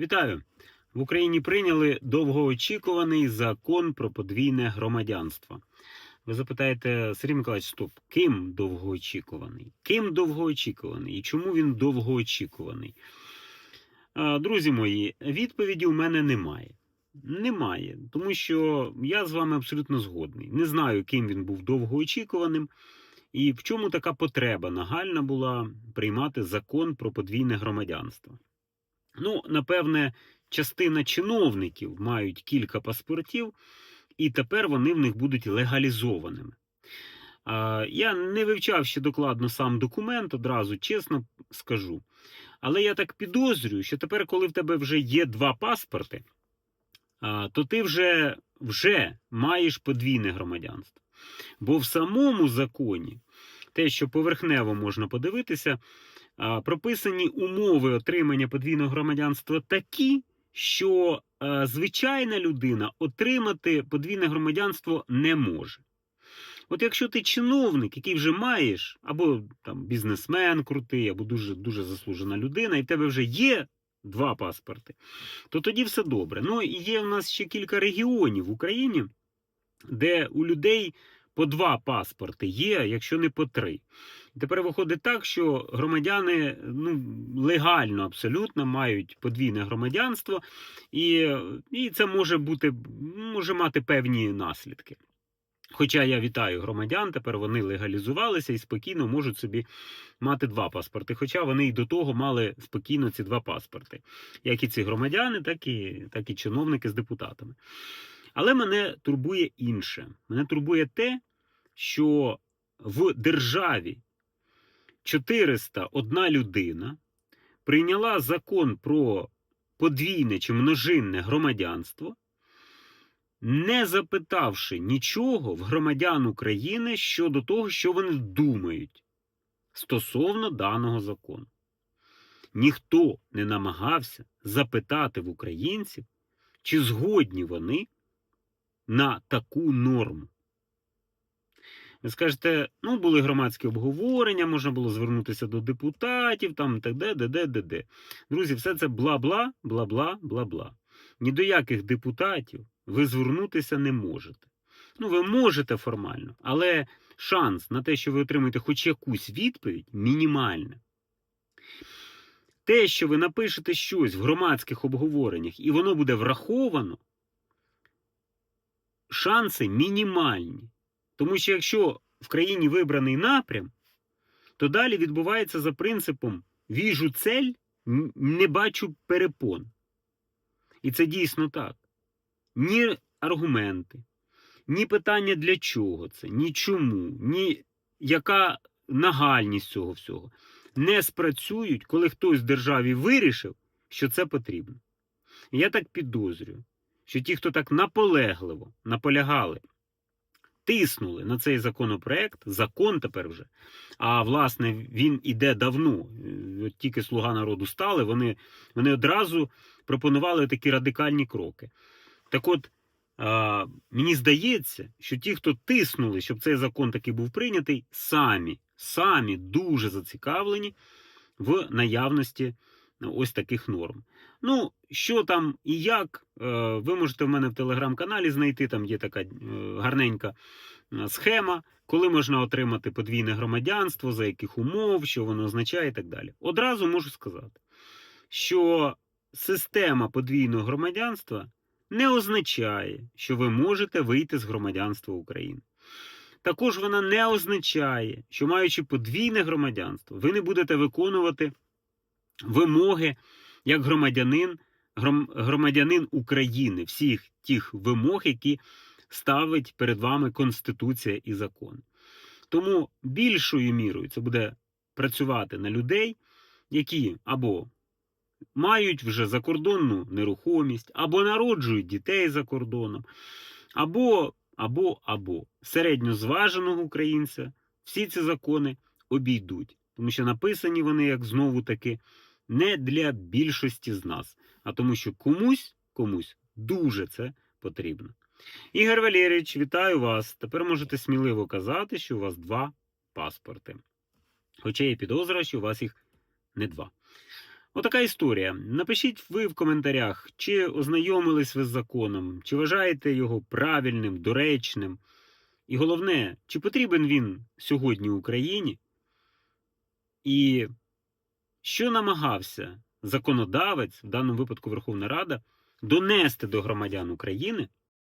Вітаю! В Україні прийняли довгоочікуваний закон про подвійне громадянство. Ви запитаєте, Сергій Миколаївич, стоп, ким довгоочікуваний? Ким довгоочікуваний і чому він довгоочікуваний? Друзі мої, відповіді у мене немає. Немає, тому що я з вами абсолютно згодний. Не знаю, ким він був довгоочікуваним, і в чому така потреба нагальна була приймати закон про подвійне громадянство. Ну, напевне, частина чиновників мають кілька паспортів, і тепер вони в них будуть легалізованими. Я не вивчав ще докладно сам документ, одразу чесно скажу. Але я так підозрюю, що тепер, коли в тебе вже є два паспорти, то ти вже, вже маєш подвійне громадянство. Бо в самому законі, те, що поверхнево можна подивитися, прописані умови отримання подвійного громадянства такі, що е, звичайна людина отримати подвійне громадянство не може. От якщо ти чиновник, який вже маєш, або там бізнесмен крутий, або дуже дуже заслужена людина, і в тебе вже є два паспорти, то тоді все добре. Ну і є в нас ще кілька регіонів в Україні, де у людей по два паспорти є, якщо не по три. Тепер виходить так, що громадяни ну, легально абсолютно мають подвійне громадянство, і, і це може бути може мати певні наслідки. Хоча я вітаю громадян, тепер вони легалізувалися і спокійно можуть собі мати два паспорти. Хоча вони і до того мали спокійно ці два паспорти, як і ці громадяни, так і, так і чиновники з депутатами. Але мене турбує інше. Мене турбує те, що в державі 401 людина прийняла закон про подвійне чи множинне громадянство, не запитавши нічого в громадян України щодо того, що вони думають стосовно даного закону. Ніхто не намагався запитати в українців, чи згодні вони на таку норму. Ви скажете, ну, були громадські обговорення, можна було звернутися до депутатів, там так де, де, де, де. Друзі, все це бла-бла, бла-бла, бла-бла. Ні до яких депутатів ви звернутися не можете. Ну, ви можете формально, але шанс на те, що ви отримаєте хоч якусь відповідь, мінімальна. Те, що ви напишете щось в громадських обговореннях, і воно буде враховано, шанси мінімальні. Тому що якщо в країні вибраний напрям, то далі відбувається за принципом віжу цель, не бачу перепон. І це дійсно так. Ні аргументи, ні питання для чого це, ні чому, ні яка нагальність цього всього не спрацюють, коли хтось в державі вирішив, що це потрібно. Я так підозрюю, що ті, хто так наполегливо наполягали тиснули на цей законопроект, закон тепер вже. А власне він іде давно. Е, тільки слуга народу стали, вони, вони одразу пропонували такі радикальні кроки. Так от, а, мені здається, що ті, хто тиснули, щоб цей закон таки був прийнятий, самі, самі дуже зацікавлені в наявності ось таких норм. Ну, що там і як, е, ви можете в мене в телеграм-каналі знайти, там є така е, гарненька е, схема, коли можна отримати подвійне громадянство, за яких умов, що воно означає і так далі. Одразу можу сказати, що система подвійного громадянства не означає, що ви можете вийти з громадянства України. Також вона не означає, що маючи подвійне громадянство, ви не будете виконувати вимоги як громадянин, гром- громадянин України, всіх тих вимог, які ставить перед вами Конституція і закон. Тому більшою мірою це буде працювати на людей, які або мають вже закордонну нерухомість, або народжують дітей за кордоном, або, або, або середньозваженого українця всі ці закони обійдуть. Тому що написані вони, як знову таки, не для більшості з нас, а тому, що комусь, комусь дуже це потрібно. Ігор Валерійович, вітаю вас. Тепер можете сміливо казати, що у вас два паспорти. Хоча є підозра, що у вас їх не два. Отака історія. Напишіть ви в коментарях, чи ознайомились ви з законом, чи вважаєте його правильним, доречним. І головне, чи потрібен він сьогодні Україні? І що намагався законодавець, в даному випадку Верховна Рада, донести до громадян України